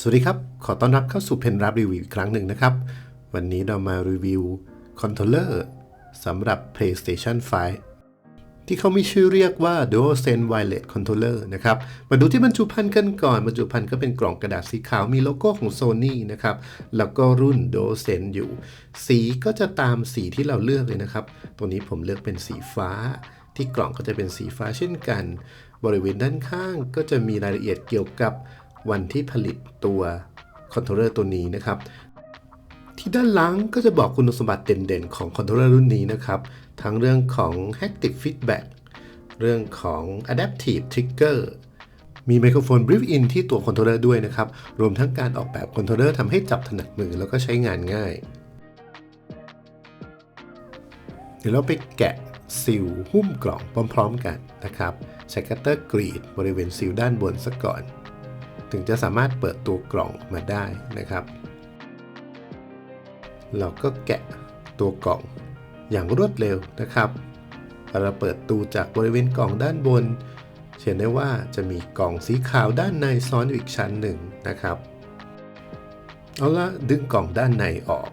สวัสดีครับ ขอต้อนรับเข้าสู่เพนรับรีวิวอีกครั้งหนึ่งนะครับ วันนี้เรามารีวิวคอนโทรลเลอร์สำหรับ PlayStation 5 ที่เขามีชื่อเรียกว่า DualSense Wireless Controller นะครับ มาดูที่บรรจุภัณฑ์กันก่อนบรรจุภัณฑ์ก็เป็นกล่องกระดาษสีขาวมีโลโก้ของ Sony นะครับ แล้วก็รุ่น DualSense อยู่ สีก็จะตามสีที่เราเลือกเลยนะครับ ตัวนี้ผมเลือกเป็นสีฟ้า ที่กล่องก็จะเป็นสีฟ้าเช่นกัน บริเวณด้านข้างก็จะมีรายละเอียดเกี่ยวกับ วันที่ผลิตตัวคอนโทรลเลอร์ตัวนี้นะครับ ที่ด้านหลังก็จะบอกคุณสมบัติเด่นๆ ของคอนโทรลเลอร์รุ่นนี้นะครับ ทั้งเรื่องของ Haptic Feedback เรื่องของ Adaptive Trigger มีไมโครโฟน Built-in ที่ตัวคอนโทรลเลอร์ด้วยนะครับ รวมทั้งการออกแบบคอนโทรลเลอร์ทำให้จับถนัดมือแล้วก็ใช้งานง่าย เดี๋ยวเราไปแกะซิลหุ้มกล่องพร้อม ๆ กันนะครับใช้คัตเตอร์กรีดบริเวณซิลด้านบนซะก่อน ถึงจะสามารถเปิดตัวกล่องมาได้นะครับ เราก็แกะตัวกล่องอย่างรวดเร็วนะครับเราเปิดตูจากบริเวณกล่องด้านบนเห็นได้ว่าจะมีกล่องสีขาวด้านในซ้อนอยู่อีกชั้นหนึ่งนะครับ เอาละดึงกล่องด้านในออก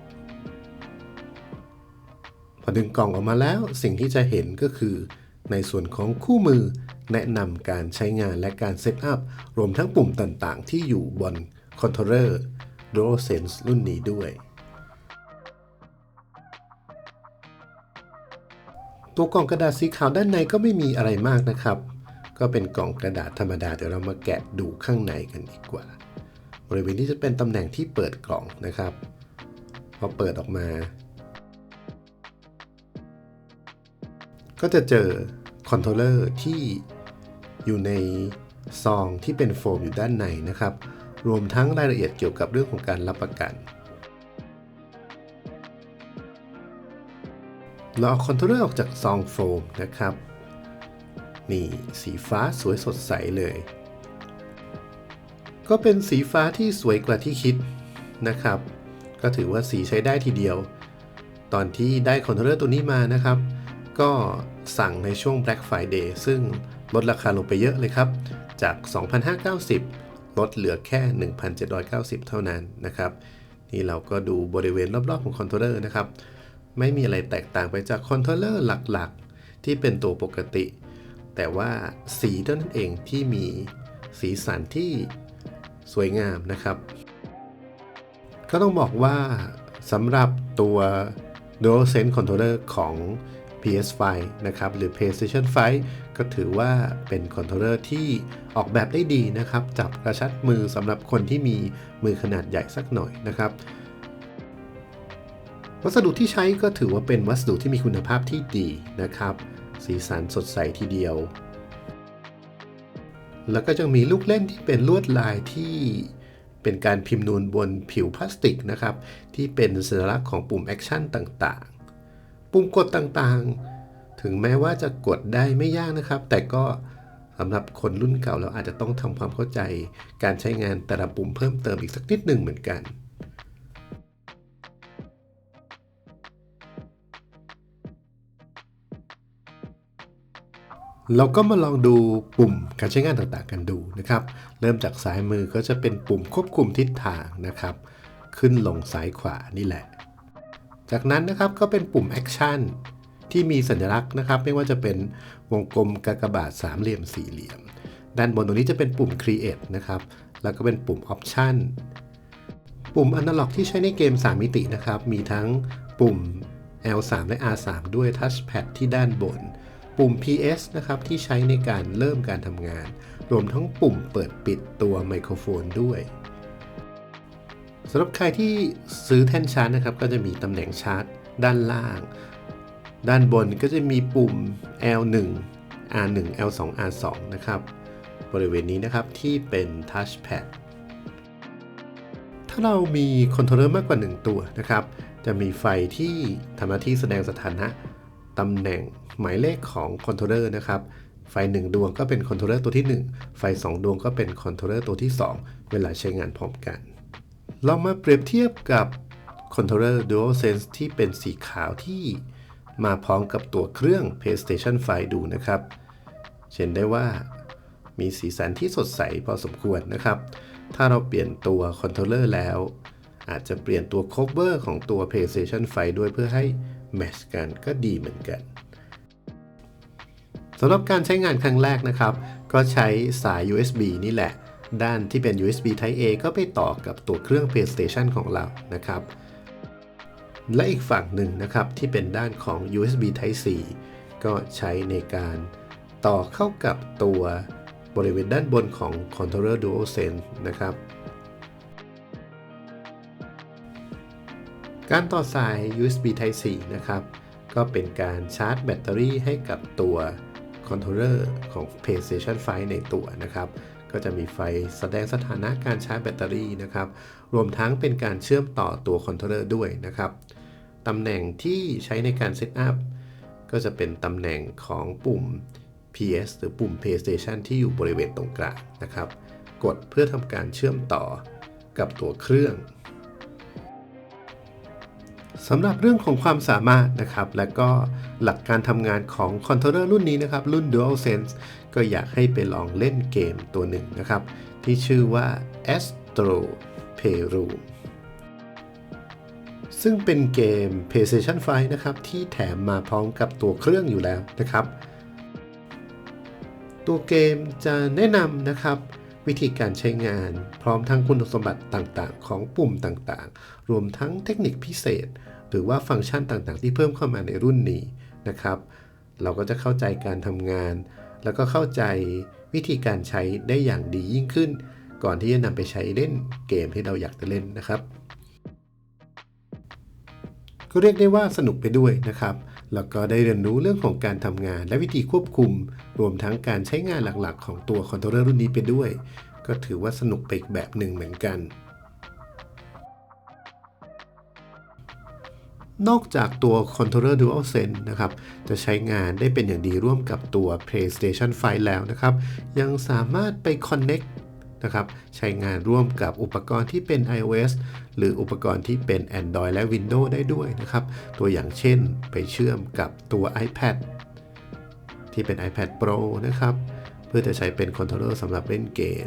พอดึงกล่องออกมาแล้วสิ่งที่จะเห็นก็คือ ในส่วนของคู่มือ แนะนำการใช้งานและการเซตอัพ รวมทั้งปุ่มต่างๆ ที่อยู่บนคอนโทรลเลอร์ DualSense รุ่นนี้ด้วยตัวกล่องกระดาษสีขาวด้านในก็ไม่มีอะไรมากนะครับ ก็เป็นกล่องกระดาษธรรมดา เดี๋ยวเรามาแกะดูข้างในกันดีกว่า บริเวณนี้จะเป็นตำแหน่งที่เปิดกล่องนะครับ พอเปิดออกมา ก็จะเจอคอนโทรลเลอร์ที่อยู่ในซองที่เป็นโฟมอยู่ด้านในนะครับ รวมทั้งรายละเอียดเกี่ยวกับเรื่องของการรับประกัน เราเอาคอนโทรลเลอร์ออกจากซองโฟมนะครับ นี่สีฟ้าสวยสดใสเลย ก็เป็นสีฟ้าที่สวยกว่าที่คิดนะครับ ก็ถือว่าสีใช้ได้ทีเดียว ตอนที่ได้คอนโทรลเลอร์ตัวนี้มานะครับ ก็ สั่งในช่วง Black Friday ซึ่งลดราคาลงไปเยอะเลยครับ จาก 2,590 ลดเหลือแค่ 1,790 เท่านั้นนะครับ นี่เราก็ดูบริเวณรอบๆของคอนโทรลเลอร์นะครับ ไม่มีอะไรแตกต่างไปจากคอนโทรลเลอร์หลักๆ ที่เป็นตัวปกติ แต่ว่าสีเท่านั้นเองที่มีสีสันที่สวยงามนะครับ ก็ต้องบอกว่าสำหรับตัว DualSense Controller ของ PS5 นะครับหรือ PlayStation 5 ก็ถือว่าเป็นคอนโทรลเลอร์ที่ออกแบบได้ดีนะครับ จับกระชับมือสำหรับคนที่มีมือขนาดใหญ่สักหน่อยนะครับ วัสดุที่ใช้ก็ถือว่าเป็นวัสดุที่มีคุณภาพที่ดีนะครับ สีสันสดใสทีเดียว แล้วก็จะมีลูกเล่นที่เป็นลวดลายที่เป็นการพิมพ์นูนบนผิวพลาสติกนะครับ ที่เป็นสัญลักษณ์ของปุ่มแอคชั่นต่าง ปุ่มกดต่างๆ ถึงแม้ว่าจะกดได้ไม่ยากนะครับ แต่ก็สำหรับคนรุ่นเก่าเราอาจจะต้องทำความเข้าใจ การใช้งานแต่ละปุ่มเพิ่มเติมอีกสักนิดหนึ่งเหมือนกันเราก็มาลองดูปุ่มการใช้งานต่างๆกันดูนะครับ เริ่มจากซ้ายมือก็จะเป็นปุ่มควบคุมทิศทางนะครับ ขึ้นลงซ้ายขวานี่แหละ จากนั้นนะครับก็เป็นปุ่ม Action ที่มีสัญลักษณ์นะครับ ไม่ว่าจะเป็นวงกลมกากบาทสามเหลี่ยมสี่เหลี่ยม ด้านบนตรงนี้จะเป็นปุ่ม Create นะครับ แล้วก็เป็นปุ่ม Option ปุ่ม Analog ที่ใช้ในเกม 3 มิตินะครับ มีทั้งปุ่ม L3 และ R3 ด้วย Touchpad ที่ด้านบน ปุ่ม PS นะครับ ที่ใช้ในการเริ่มการทำงาน รวมทั้งปุ่มเปิดปิดตัวไมโครโฟนด้วย สำหรับใครที่ซื้อแท่นชาร์จนะครับ ก็จะมีตำแหน่งชาร์จด้านล่าง ด้านบนก็จะมีปุ่ม L1 R1 L2 R2 นะครับ บริเวณนี้นะครับที่เป็น Touchpad ถ้าเรามีคอนโทรลเลอร์มากกว่า 1 ตัวนะครับ จะมีไฟที่ทำหน้าที่แสดงสถานะตำแหน่งหมายเลขของคอนโทรลเลอร์นะครับ ไฟ 1 ดวงก็เป็นคอนโทรลเลอร์ตัวที่ 1 ไฟ 2 ดวงก็เป็นคอนโทรลเลอร์ตัวที่ 2 เวลาใช้งานพร้อมกัน ลองมาเปรียบเทียบกับคอนโทรลเลอร์ DualSense ที่เป็นสีขาวที่มาพร้อมกับตัวเครื่อง PlayStation 5 ดูนะครับ เห็นได้ว่ามีสีสันที่สดใสพอสมควรนะครับ ถ้าเราเปลี่ยนตัวคอนโทรลเลอร์แล้ว อาจจะเปลี่ยนตัว cover ของตัว PlayStation 5 ด้วยเพื่อให้แมชกันก็ดีเหมือนกันสำหรับการใช้งานครั้งแรกนะครับ ก็ใช้สาย USB นี่แหละ ด้านที่เป็น USB Type A ก็ไปต่อกับตัวเครื่อง PlayStation ของเรานะครับ และอีกฝั่งหนึ่งนะครับที่เป็นด้านของ USB Type C ก็ใช้ในการต่อเข้ากับตัวบริเวณด้านบนของ Controller DualSense นะครับ การต่อสาย USB Type C นะครับ ก็เป็นการชาร์จแบตเตอรี่ให้กับตัวคอนโทรลเลอร์ของ PlayStation 5 ในตัวนะครับ ก็จะมีไฟแสดงสถานะการชาร์จแบตเตอรี่นะครับ รวมทั้งเป็นการเชื่อมต่อตัวคอนโทรลเลอร์ด้วยนะครับ ตำแหน่งที่ใช้ในการเซตอัพก็จะเป็นตำแหน่งของปุ่ม PS หรือปุ่ม PlayStation ที่อยู่บริเวณตรงกลางนะครับ กดเพื่อทำการเชื่อมต่อกับตัวเครื่อง สำหรับเรื่องของความสามารถนะครับ และก็หลักการทำงานของคอนโทรลเลอร์รุ่นนี้นะครับ รุ่น DualSense ก็อยากให้ไปลองเล่นเกมตัวหนึ่งนะครับ ที่ชื่อว่า Astro Playroom ซึ่งเป็นเกม PlayStation 5 นะครับ ที่แถมมาพร้อมกับตัวเครื่องอยู่แล้วนะครับ ตัวเกมจะแนะนำนะครับวิธีการใช้งานพร้อมทั้งคุณสมบัติต่างๆ ของปุ่มต่างๆ รวมทั้งเทคนิคพิเศษ รือว่าฟังก์ชันต่างๆ ที่เพิ่มเข้ามาในรุ่นนี้นะครับ เราก็จะเข้าใจการทำงาน แล้วก็เข้าใจวิธีการใช้ได้อย่างดียิ่งขึ้น ก่อนที่จะนำไปใช้เล่นเกมที่เราอยากจะเล่นนะครับ ก็เรียกได้ว่าสนุกไปด้วยนะครับแล้วก็ได้เรียนรู้เรื่องของการทำงานและวิธีควบคุม รวมทั้งการใช้งานหลักๆ ของตัวคอนโทรลเลอร์รุ่นนี้ไปด้วย ก็ถือว่าสนุกไปอีกแบบหนึ่งเหมือนกัน นอกจากตัว Controller DualSense นะครับ จะใช้งานได้เป็นอย่างดีร่วมกับตัว PlayStation 5 แล้วนะครับ ยังสามารถไป Connect นะครับใช้งานร่วมกับอุปกรณ์ที่เป็น iOS หรืออุปกรณ์ที่เป็น Android และ Windows ได้ด้วยนะครับ ตัวอย่างเช่นไปเชื่อมกับตัว iPad ที่เป็น iPad Pro นะครับ เพื่อจะใช้เป็นคอนโทรลเลอร์สำหรับเล่นเกม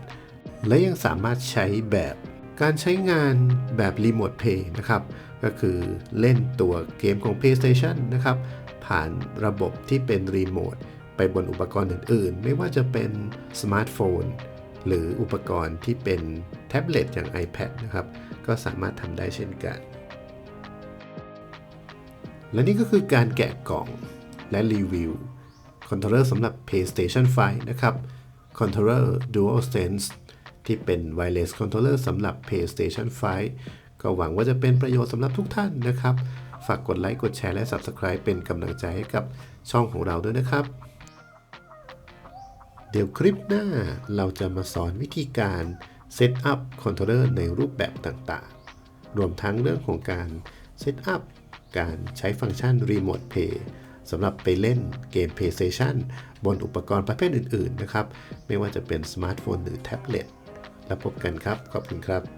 และยังสามารถใช้แบบการใช้งานแบบ Remote Play นะครับ ก็คือเล่นตัวเกมของ PlayStation นะครับ ผ่านระบบที่เป็นรีโมทไปบนอุปกรณ์อื่นๆ ไม่ว่าจะเป็นสมาร์ทโฟนหรืออุปกรณ์ที่เป็นแท็บเล็ตอย่าง iPad นะครับ ก็สามารถทำได้เช่นกัน และนี่ก็คือการแกะกล่องและรีวิวคอนโทรลเลอร์สำหรับ PlayStation 5 นะครับ Controller DualSense ที่เป็น Wireless Controller สำหรับ PlayStation 5 ก็หวังว่าจะเป็นประโยชน์สำหรับทุกท่านนะครับ ฝากกดไลค์กดแชร์และ Subscribe เป็นกำลังใจให้กับช่องของเราด้วยนะครับ เดี๋ยวคลิปหน้าเราจะมาสอนวิธีการเซตอัพคอนโทรเลอร์ในรูปแบบต่างๆ รวมทั้งเรื่องของการเซตอัพการใช้ฟังก์ชัน Remote Play สำหรับไปเล่นเกม PlayStation บนอุปกรณ์ประเภทอื่น ๆ นะครับ ไม่ว่าจะเป็นสมาร์ทโฟนหรือแท็บเล็ต แล้วพบกันครับ ขอบคุณครับ